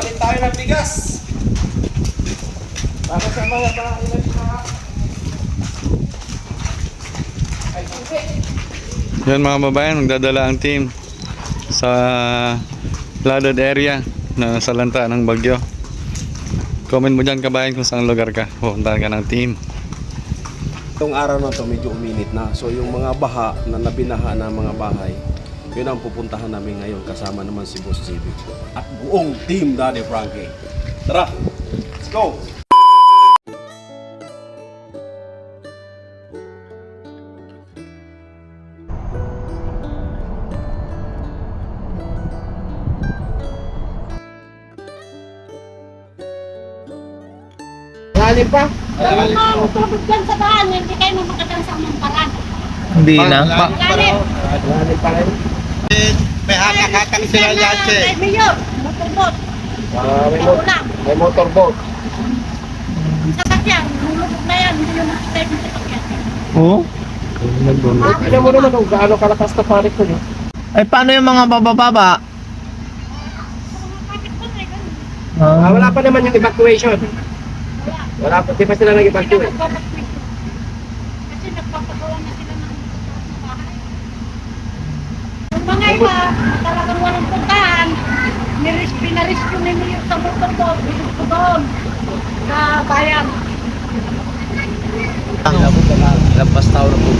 Palit tayo ng bigas. Para sa mga bahay na mga... Ay, hindi. Yan mga babayan, magdadala ang team sa flooded area na salanta ng bagyo. Comment mo dyan kabayan kung saan lugar ka. Pupuntahan ka ng team. Itong araw na to medyo uminit na. So yung mga baha na nabinaha na mga bahay, yun ang pupuntahan namin ngayon kasama naman si Boss JB. At buong team Daddy Frankie. Tara, let's go! Lalim pa? Kung mga tubig dyan sa daan, hindi kayo mamakadang sa amang paraan. Hindi na. Galit. Lalim pa rin. May hakak-hakak sila yan, Ay, Mayor, motorbot. Ah, may, May mo- may motorboat. Ang sasakyan, nulubog na yan, hindi yung makita yung sasakyan. Oo? Tignan mo naman kung gaano kalakas na panik ko yun. Ay, paano yung mga bababa? Ganun? Ah, wala pa naman yung evacuation. Wala. Pa, di pa sila nag-evacuate. nagpapatwid. Kasi nagpapagawa na sila ng bahay. Yung mga iba, talagang walang puntahan, niris, pinarescue ni Mayor sa motorbot, ko doon, sa bayan. Lampas tao na po.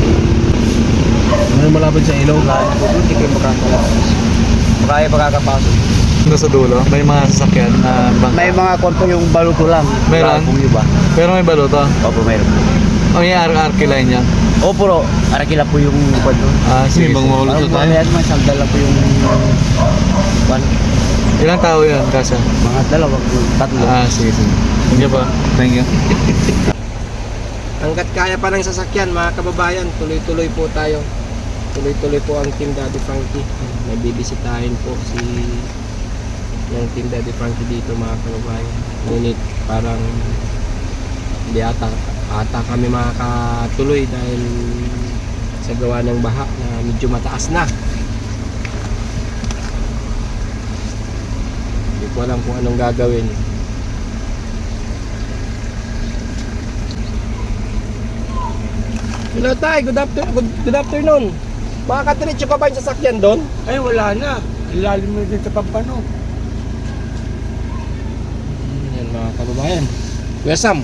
Ano malapit sa ilaw? Hindi kayo makakalabas. Kaya makakapasok. Nasa dulo, may mga sasakyan na bangka. May mga kwarto yung baluto lang. Meron? Pero may baluto. Opo, meron. Ang yung ark line niya. Opo, ro. Arakila po yung kwarto. Ah, sige, bang maulo Parang tayo. mamaya naman, sandal lang po yung kwan. Ilang tao yan, Kasha? Mga dalawa, tatlo. Ah, sige, sige. Thank you po. Thank you. Hanggat kaya pa ng sasakyan, mga kababayan, tuloy-tuloy po tayo. Tuloy-tuloy po ang Team Daddy Frankie. May bibisitahin po si yung Team Daddy Frankie dito mga kababayan. Ngunit parang hindi ata, ata kami makakatuloy dahil sa gawa ng baha na medyo mataas na. Hindi ko alam kung anong gagawin. Hello tay, good afternoon. Good, good afternoon. Makakadiretso pa ba yung sasakyan doon? Ay, wala na. Ilalim din sa pampano. Yan mga kababayan. Kuya Sam,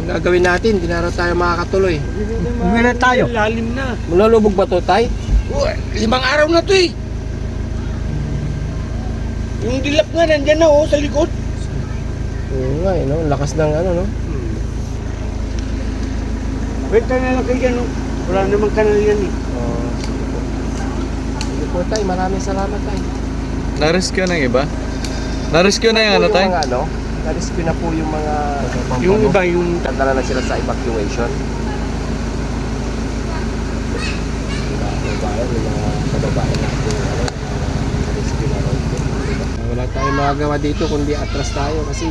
yung gagawin natin, di na raw tayo makakatuloy. Na tayo. Ilalim na. Malulubog ba to tay? Oh, limang araw na to eh. Yung dilap nga nandyan na oh, sa likod. Oo nga eh, no? lakas ng ano no? Wait tayo na lang kayo dyan oh. Wala namang kanal yan eh. Oh, sige po. Sige po tay, maraming salamat tay. Na-rescue na yung iba? Na-rescue na yung ano Po tayo? mga ano, na-rescue na po yung mga Yung iba, yung Tandala na sila sa evacuation. Mga kababayan, yung mga kababayan natin, ano, ah, na-rescue na rin po. Wala tayong magagawa dito kundi atras tayo kasi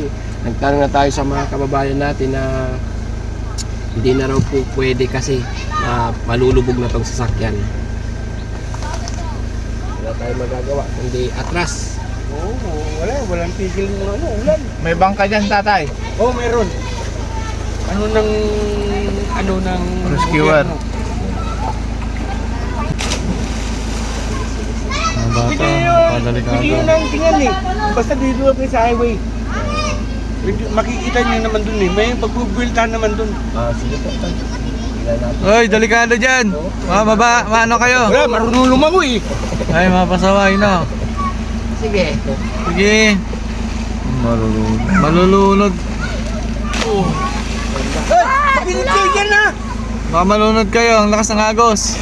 nagtanong na tayo sa mga kababayan natin na hindi na raw po pwede kasi ah, malulubog na tong sasakyan. Wala tayong magagawa kundi atras. Oo, oh, wala. Walang tigil ng ano, ulan. May bangka dyan, tatay. Oo, oh, meron. Ano ng... Ano ng... Rescuer. Mga bata, padalikado. yun ang tingnan eh. Basta dito kayo sa highway. Makikita niyo naman dun eh. May pagbubuiltahan naman dun. Ah, sige po. Uy, delikado dyan! Mga baba, maano kayo? Wala, marunong lumangoy eh. Ay, mga pasaway, no? Sige. Sige. Malulunod. Malulunod. Hey, makinig kayo dyan na. Baka malunod kayo, ang lakas ng agos.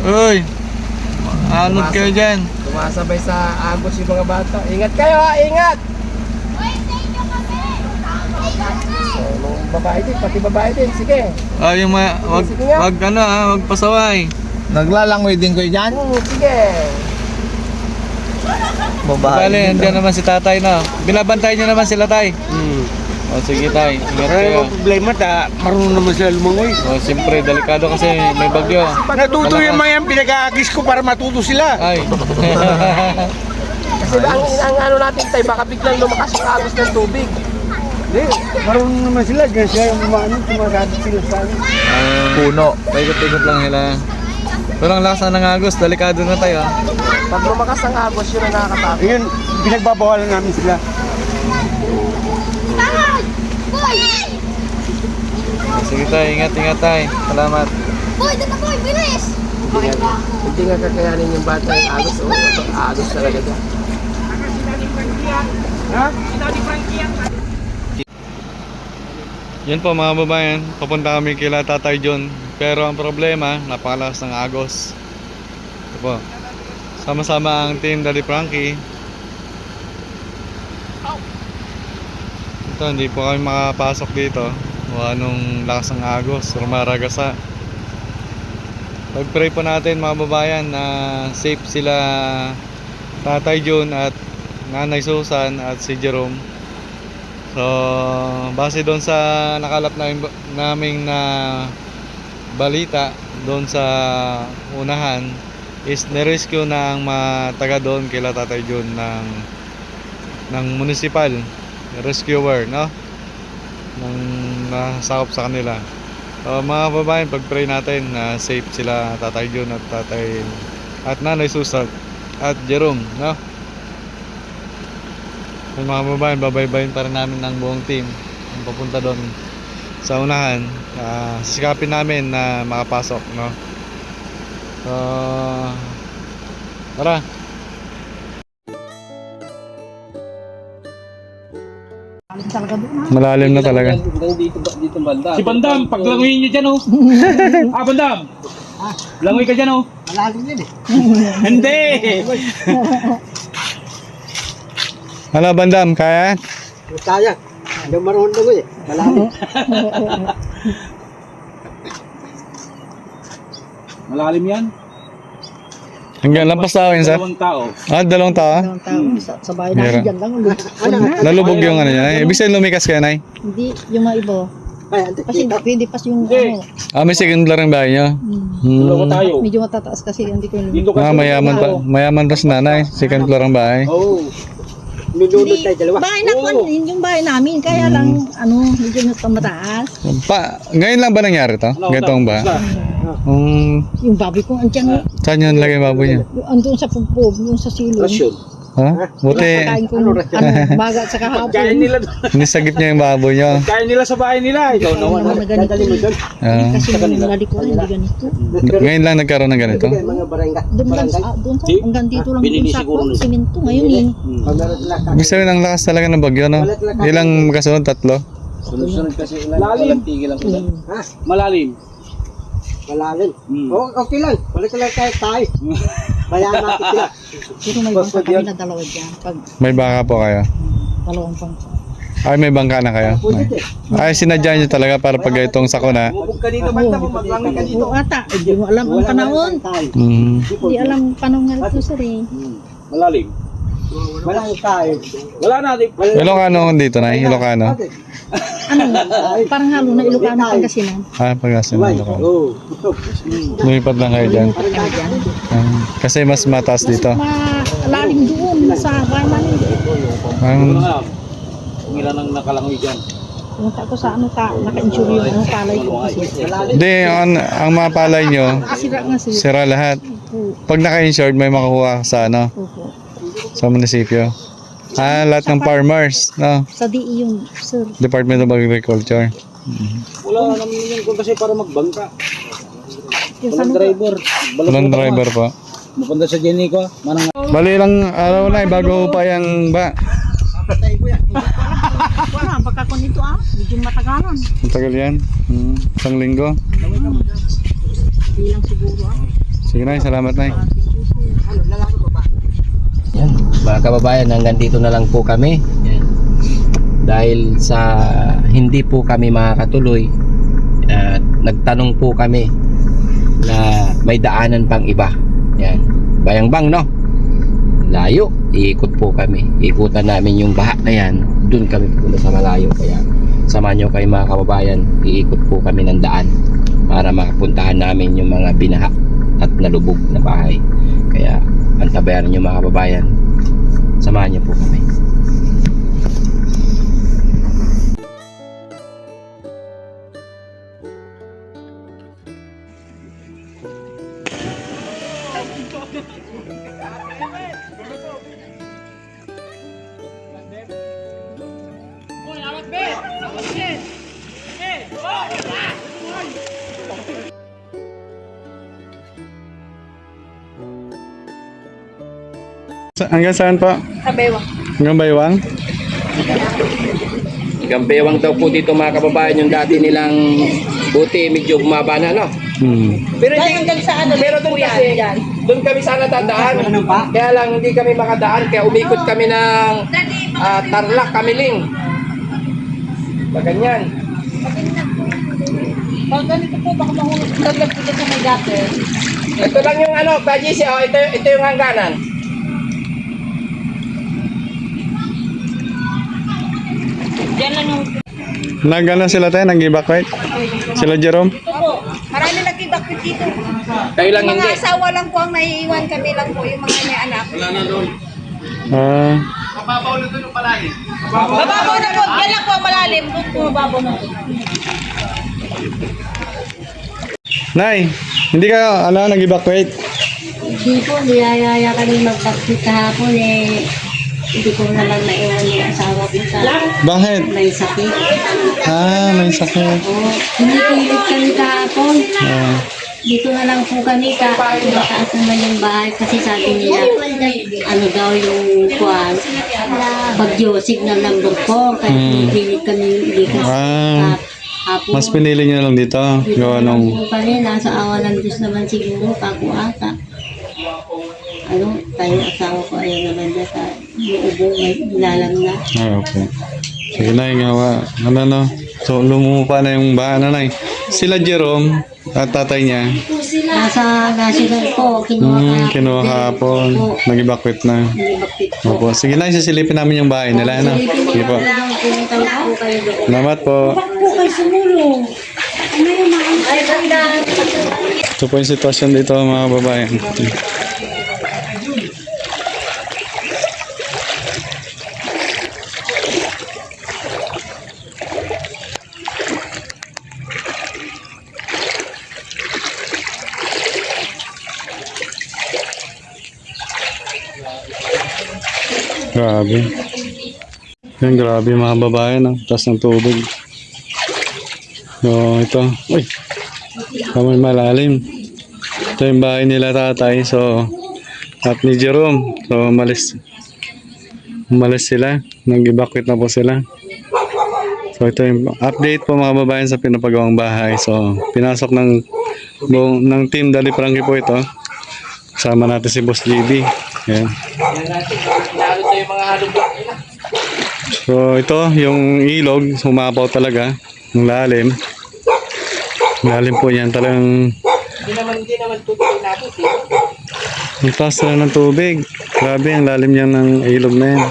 Uy! Anod kayo dyan. Tumasabay sa agos yung mga bata. Ingat kayo ha, ingat! So, mga babae din, pati babae din. Sige. Ah, yung mga, wag, Sige nga. wag ano ah, wag pasaway. Naglalangoy din kayo dyan? Hmm, sige. Bale, andiyan naman si tatay na. Binabantay niyo naman sila tay. Hmm. O sige tay, ingat Kaya kayo. yung problema, ta, marunong naman sila lumangoy. O siyempre, delikado kasi may bagyo. Natuto yung mga yan, pinag-aagis ko para matuto sila. Ay. Kasi ang, ang ano natin tayo, baka biglang lumakas yung agos ng tubig. Hindi, marunong naman sila. Diyan sila yung umaano, tumasabi sila sa akin. Puno. Paikot-ikot lang nila. Pero ang lakas na ng agos, delikado na tayo. ah. Pag lumakas ang agos, yun ang nakakatakot. Ayun, pinagbabawalan namin sila. Sige tayo, ingat, ingat tayo. Salamat. Boy, dito boy, bilis! Hindi nga, hindi nga kakayanin yung bata yung agos. O, ito, agos talaga dyan. Yan po mga babayan, papunta kami kila Tatay John. Pero ang problema, napakalakas ng agos. Ito po. Sama-sama ang team Daddy Frankie. Ito, hindi po kami makapasok dito. O anong lakas ng agos, rumaragasa. Pag-pray po natin mga babayan na safe sila Tatay John at Nanay Susan at si Jerome. So, base doon sa nakalap namin, naming na balita doon sa unahan is nirescue ng mga taga doon kila Tatay John ng ng municipal rescuer, no? Ng nasakop sa kanila. So, mga babayan, pag-pray natin na safe sila Tatay John at Tatay at Nanay Susan at Jerome, no? Yung mga babayan, babaybayin pa rin namin ng buong team ang papunta doon sa unahan. Ah, sisikapin namin na makapasok, no? So, tara. Malalim na talaga. Si Bandam, paglanguyin niyo dyan oh. ah, Bandam. Langoy ka dyan oh. Malalim yun eh. Hindi. Ano, Bandam, kaya? Kaya. Hindi marunong ko eh. Malalim. Malalim yan. Hanggang lampas sa akin, sir. Dalawang tao. Ah, dalawang tao? Ang tao sa, sa bahay Meron. namin dyan lang. Ano? Nalubog yung ano niya. Ibig sabihin lumikas kayo, Nay? Hindi, yung mga iba. Kasi hindi pas yung Hindi. ano. Ah, may second floor ang bahay niyo? Hmm. Dalawa tayo. Medyo matataas kasi hindi ko yung Dito Ah, mayaman pa. Mayaman pa si nanay. Second floor ang bahay. Oh. Hindi, bahay na kwan, yun yung bahay namin. Kaya lang, ano, medyo mas mataas. Pa, ngayon lang ba nangyari to? Ganitong ba? Um, Yung baboy ko, andyan, saan yun lagay yung baboy yung andun sa pupog, yung sa silong. Ha? Buti, Pagkain ko, ano, baga at saka hapon. Kaya nila, nisagip niya yung baboy niyo. kaya nila sa bahay nila. Ikaw Kaya naman na ganito. Ah, Kasi yung lalikuan, hindi ganito. ngayon lang nagkaroon ng ganito. Doon lang sa, doon sa, hanggang dito lang yung sako, simento. Ngayon eh. Ibig sabihin ang lakas talaga ng bagyo, no? Ilang magkasunod? Tatlo? Sunod-sunod kasi ulan. Malalim. Tigil ang ulan. Malalim. Malalim. Hmm. Oh, okay lang. Balik lang tayo tayo. Natin sila. Pero may bangka kami na dalawa dyan. Pag May baka po kayo. dalawang bangka. Ay, may bangka na kayo. Ay, sinadya niyo talaga para pag itong sako na. Bubog ka dito, basta mo maglangoy ka dito. Oo ata, hindi mo alam ang panahon. Mm. Hindi alam ang panahon nga ito sir eh. Malalim. Malalim tayo. Wala na. Ilocano dito na, Ilocano. Ano, parang halo na Ilocano Pangasinan. Ah, pagkasin na Ilocano. Oh. Lumipat lang kayo dyan. Kami dyan. Ah, kasi mas mataas dito. Malalim doon sa bahay namin. Ang, Wala. Kung ilan ang nakalangoy dyan. Pumunta ko sa ano, ta, naka-injury yung ano, palay ko kasi. Hindi, ang, ang mga palay nyo, Sira sira lahat. Oo, Pag naka-insured, may makukuha sa ano, opo. Sa munisipyo. Ah, lahat ng farmers, no? Sa DE yung sir. Department of Agriculture. Wala naman yun kung kasi para magbangka. Yung sa Walang ano, driver. Walang driver po. Mapunta sa Jenico. Manang Bali lang araw na, eh, bago pa yan ba? wala, baka kung ito ah, medyo matagalan. Matagal yan. Hmm, isang linggo. Hindi lang siguro ah. Sige na, salamat na. Mga kababayan, hanggang dito na lang po kami. Yan. Dahil sa hindi po kami makakatuloy, at nagtanong po kami na may daanan pang iba. Yan. Bayang bang, no? Layo. Iikot po kami. Ikutan namin yung baha na yan. Doon kami pupunta sa malayo. Kaya samahan nyo kayo mga kababayan. Iikot po kami ng daan para makapuntahan namin yung mga binaha at nalubog na bahay. Kaya antabayan nyo mga kababayan. Samahan nyo po kami. Sa, hanggang saan po? Kabewa. Hanggang baywang? Gampewang daw po dito mga kababayan yung dati nilang buti medyo bumaba na no? Hmm. Pero hindi, hanggang sa ano, pero doon kasi, dyan. doon kami sana dadaan. Kaya lang hindi kami makadaan kaya umikot kami ng ah, Tarlac, Kamiling. Baganyan. Pag ganito po, baka mahulog laglag dito sa may gutter. Ito lang yung ano, Kajisi, oh, ito, ito yung hangganan. Diyan lang yung Nag-ano sila tayo? Nag-evacuate? Sila Jerome? Ito po, marami nagkibakit dito. Kayo lang Yung hindi. mga asawa lang po ang naiiwan kami lang po, yung mga may anak. Ah, Mababaw na po, yan lang po ang malalim. Doon po mababaw na. Nay, hindi ka ano, nag-evacuate? Hindi po, niyayaya kami mag-vaccine kahapon eh. Hindi ko naman naiwan yung asawa ko sa Bakit? may sakit. Ah, may sakit. Oo, pinipilit kami kahapon. Ah, Dito na lang po kami ka. Mataas naman yung bahay kasi sabi nila ano daw yung kuwan. Bagyo, signal number po. Kaya Hmm. pinipilit kami likas Ah, hapon. mas pinili nyo lang dito. Gawa nung... Po kami, nasa awa ng Diyos naman siguro, kako ata. Ano, tayo asawa ko ayaw naman na sa ubo, may ilalam na. Ah, okay. Sige na, gawa. Ano no? So, lumupa na yung bahay na Sila Jerome at tatay niya. Nasa national po, kinuha Hmm, ka. kinuha kahapon. Nag-evacuate na. Nilibakit po. Opo. Sige na, sisilipin namin yung bahay nila. Ano? Sige po. Pumunta po kayo doon. Salamat po. Ay, ganda. Ito po yung sitwasyon dito mga babae. Grabe. Yan, grabe mga babae, no? Taas ng tubig. So, ito. Uy! Kamay malalim. Ito yung bahay nila tatay. So, at ni Jerome. So, umalis. Umalis sila. Nag-evacuate na po sila. So, ito yung update po mga babayan sa pinapagawang bahay. So, pinasok ng buong, ng team Dali Frankie po ito. Kasama natin si Boss JB. Ayan. So, ito yung ilog. Sumapaw talaga. Ang lalim. Lalim po yan. Talagang Hindi naman, hindi naman tutuloy natin. Ang taas na ng tubig. Grabe, ang lalim niya ng ilog na yan.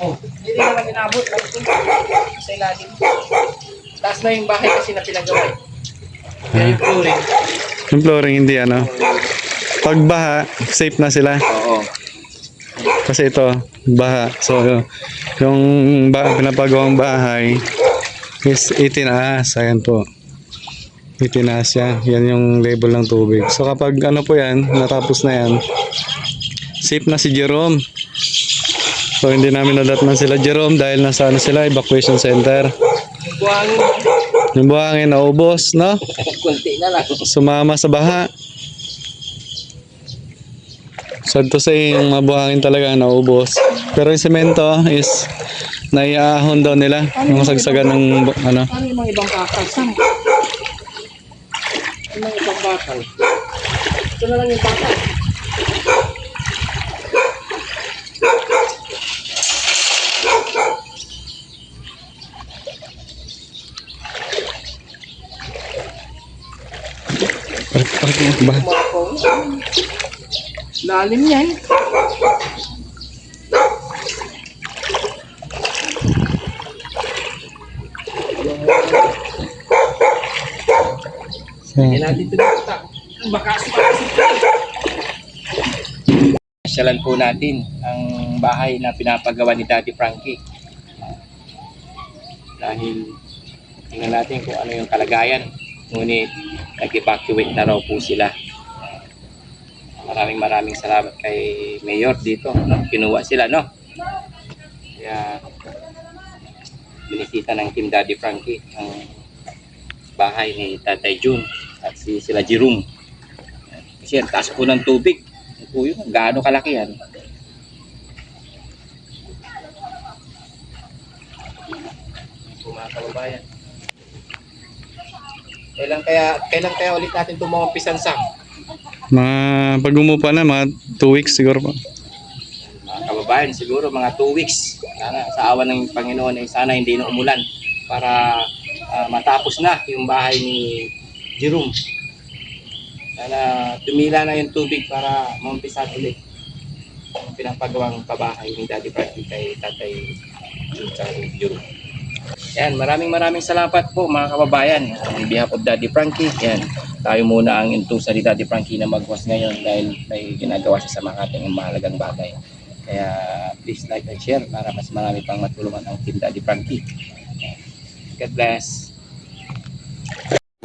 Oh, hindi naman inabot. Like, sa ilalim. Taas na yung bahay kasi na pinagawa. Kaya yung flooring. Yung flooring hindi ano. Pag baha, safe na sila. Oo. Kasi ito, baha. So, yung ba pinapagawang bahay is 18 ahas. Ayan po. 18 ahas yan. Yan yung level ng tubig. So, kapag ano po yan, natapos na yan, safe na si Jerome. So, hindi namin nadatnan sila Jerome dahil nasa ano sila, evacuation center. Buhangin. Yung buhangin naubos, no? Kunti na lang. sumama sa baha. Sad to say, yung mabuhangin talaga naubos. Pero yung semento is naiahon daw nila. Yung sagsagan ng ano. Ano yung mga ibang bakal? Saan? Ano yung ibang bakal? Ito na lang yung bakal. Ba? Lalim yan. Sige natin ito bata. Baka Pasyalan po natin ang bahay na pinapagawa ni Daddy Frankie. Dahil tingnan natin kung ano yung kalagayan. Ngunit nag-evacuate na raw po sila. Maraming maraming salamat kay Mayor dito. No? Kinuha sila, no? Kaya binisita ng Team Daddy Frankie ang bahay ni Tatay June at si sila Jerome. Kasi ang taas po ng tubig. Ito po yun, gaano kalaki yan. Ito po, mga kababayan. Kailan kaya kailan kaya ulit natin tumawang Sam? Mga pag umupa na, mga 2 weeks siguro po. mga kababayan siguro mga 2 weeks. Sana sa awa ng Panginoon ay sana hindi na umulan para ah, matapos na yung bahay ni Jerome. Sana tumila na yung tubig para maumpisa ulit ang pinapagawang pabahay ni Daddy Frankie kay Tatay Jerome yan, maraming maraming salamat po mga kababayan. On behalf of Daddy Frankie, yan, tayo muna ang intusa ni Daddy Frankie na magwas ngayon dahil may ginagawa siya sa mga ating mahalagang bagay. Kaya please like and share para mas marami pang matulungan ang Team Daddy Frankie. God bless.